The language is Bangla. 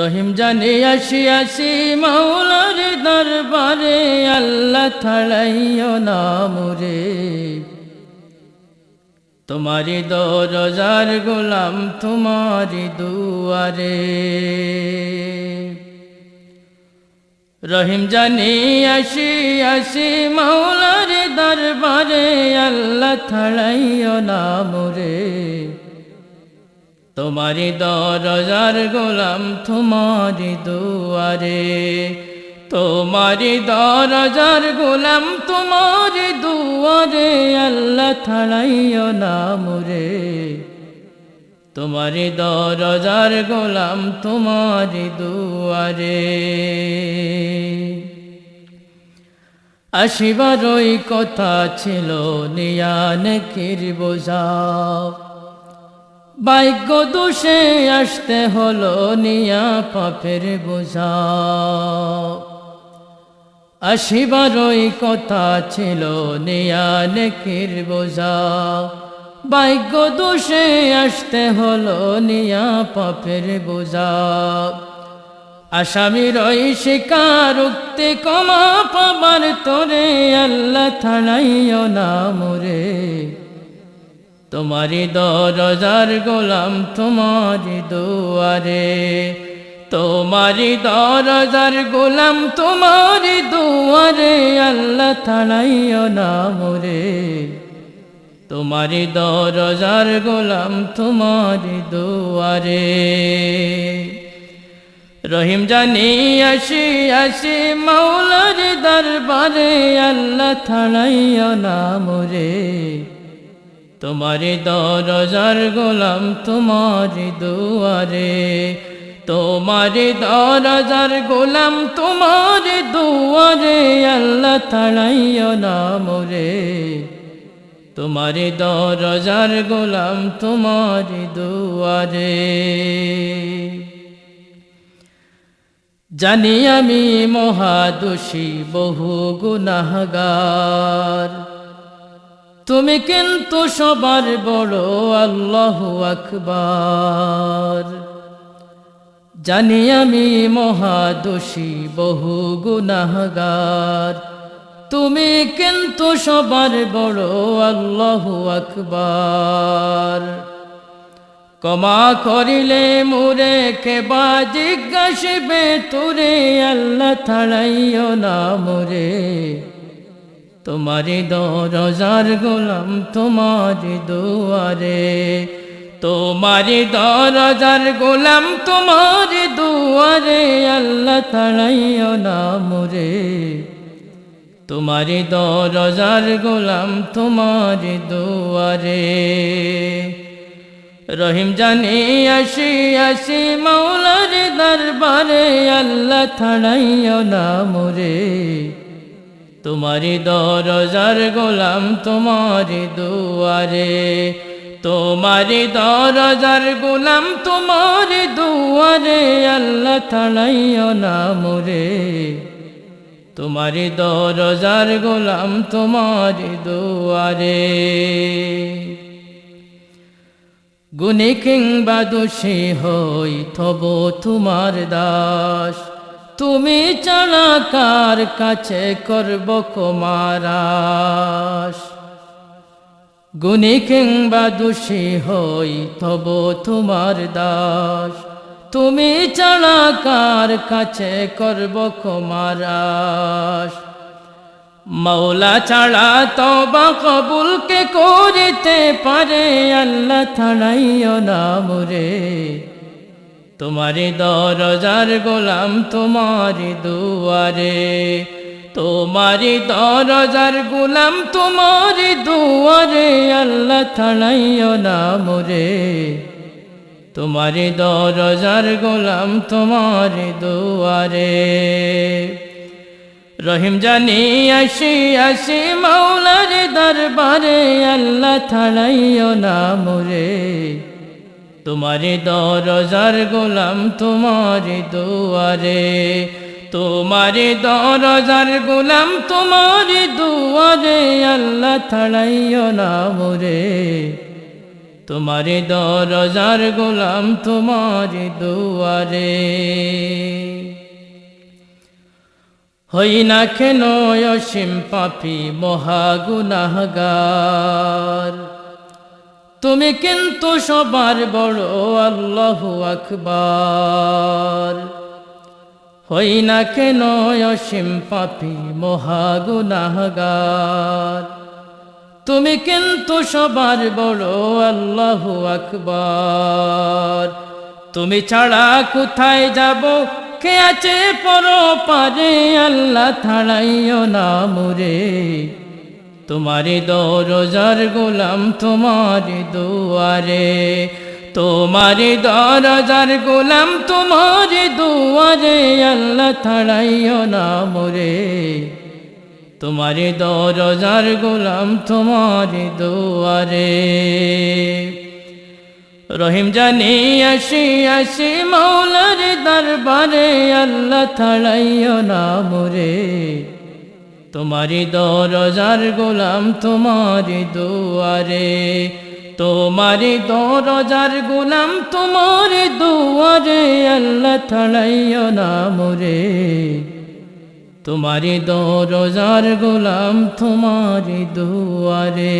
রহিম জানে আসি আসি মাওলার দরবারে, আল্লাহ থাড়াইও নামুরে তোমারি দরজার গোলাম, তোমারি দুয়ারে। রহিম জানি আসি আসি মাওলার দরবারে, আল্লাহ থাড়াইও নামুরে তোমারি দরজার গোলাম তোমারি দুয়ারে। তোমারি দরজার গোলাম তোমারি দুয়ারে, আল্লাহ থাড়াইও নামুরে তোমারি দরজার গোলাম তোমারি দুয়ারে। আসিবার ওই কথা ছিল, নিয়ান কির বোঝা। ভাগ্য দোষে আসতে হলো নিয়া পাপের বোঝা। আসিবার ওই কথা ছিল নিয়া নেকির বোঝা। ভাগ্য দোষে আসতে হলো নিয়া পাপের বোঝা। আসামির ওই শিকার উক্তি কমা পাবার তোরে আল্লাহ থানাইও না মোরে। তোমারি দরজার গোলাম তোমারি দুয়ারে। তোমারি দরজার গোলাম তোমারি দুয়ারে, আল্লাহ থানাইও না মোরে। তোমারি দরজার গোলাম তোমারি দুয়ারে। রহিম জানি আসি আসি মৌলার দরবারে, আল্লাহ থানাইও না মোরে। তোমারি দরজার গোলাম তোমারি দুয়ারে। তোমারি দরজার গোলাম তোমারি দুয়ারে, আল্লাহ থাড়াইও না মোরে। তোমারি দরজার গোলাম তোমারি দুয়ারে। জানি আমি মহাদোষী, বহু গুনাহগার। তুমি কিন্তু সবার বড় আল্লাহ আকবার। জানি আমি মহাদোষী, বহু গুনাহগার। তুমি কিন্তু সবার বড় আল্লাহ আকবার। কমা করিলে মুরে কেবা জিজ্ঞাসবে, তুরে আল্লাহ থাড়াইও না মুরে। তোমারি দরজার গোলাম, তোমারি দুয়ারে। তোমারি দরজার গোলাম, তোমারি দুয়ারে, আল্লাহ তাড়াইও না মুরে। তোমারি দরজার গোলাম, তোমারি দুয়ারে। রহিম জানি, আসি আসি মৌলার দরবারে, আল্লাহ থাড়াইও না মুরে। তোমারি দরজার গোলাম তোমারি দুয়ারে। তোমারি দরজার গোলাম তোমারি দুয়ারে, আল্লাহ থাড়াইও না মোরে। তোমারি দরজার গোলাম তোমারি দুয়ারে। গুণী কিংবা দোষী হই, থব তোমার দাস। তুমি ছাড়া কার কাছে করব কুমারাস গুণী কিংবা দোষী হই তব তোমার দাস। তুমি ছাড়া কার কাছে করব কুমারাস মৌলা ছাড়া তবা কবুলকে করিতে পারে, আল্লাহ থানাইও না মুরে। তোমারি দরজার গোলাম তোমারি দুয়ারে। তোমারি দরজার গোলাম তোমারি দুয়ারে, আল্লাহ থাড়াইও না মোরে। তোমারি দরজার গোলাম তোমারি দুয়ারে। রহিম জানি, আসি আসি মৌলার দরবারে, আল্লাহ থাড়াইও না মোরে। তোমারি দরজার গোলাম, তোমারি দুয়ারে। তোমারি দরজার গোলাম, তোমারি দুয়ারে, আল্লাহ থাড়াইও না মোরে তোমারি দরজার গোলাম, তোমারি দুয়ারে। হই না কেন অসীম পাপি মহাগুনাহগার তুমি কিন্তু সবার বড় আল্লাহ আকবার। হই না কেন অসীম পাপি মহাগুনাহগার তুমি কিন্তু সবার বড় আল্লাহ আকবার। তুমি ছাড়া কোথায় যাব? কে আছে পর পারে? আল্লাহ থাড়াইও না মুরে। তোমারি দরজার গোলাম তোমারি দুয়ারে। তোমারি দরজার গোলাম তোমারি দুয়ারে, আল্লাহ থাড়াইও না মুরে। তোমারি দরজার গোলাম তোমারি দুয়ারে। রহিম জানি আসি আসি মৌলার দরবারে, আল্লাহ থাড়াইও না মুরে। তোমারি দরজার গোলাম, তোমারি দুয়ারে। তোমারি দরজার গোলাম, তোমারি দুয়ারে, আল্লাহ থাড়াইও না মোরে তোমারি দরজার গোলাম, তোমারি দুয়ারে।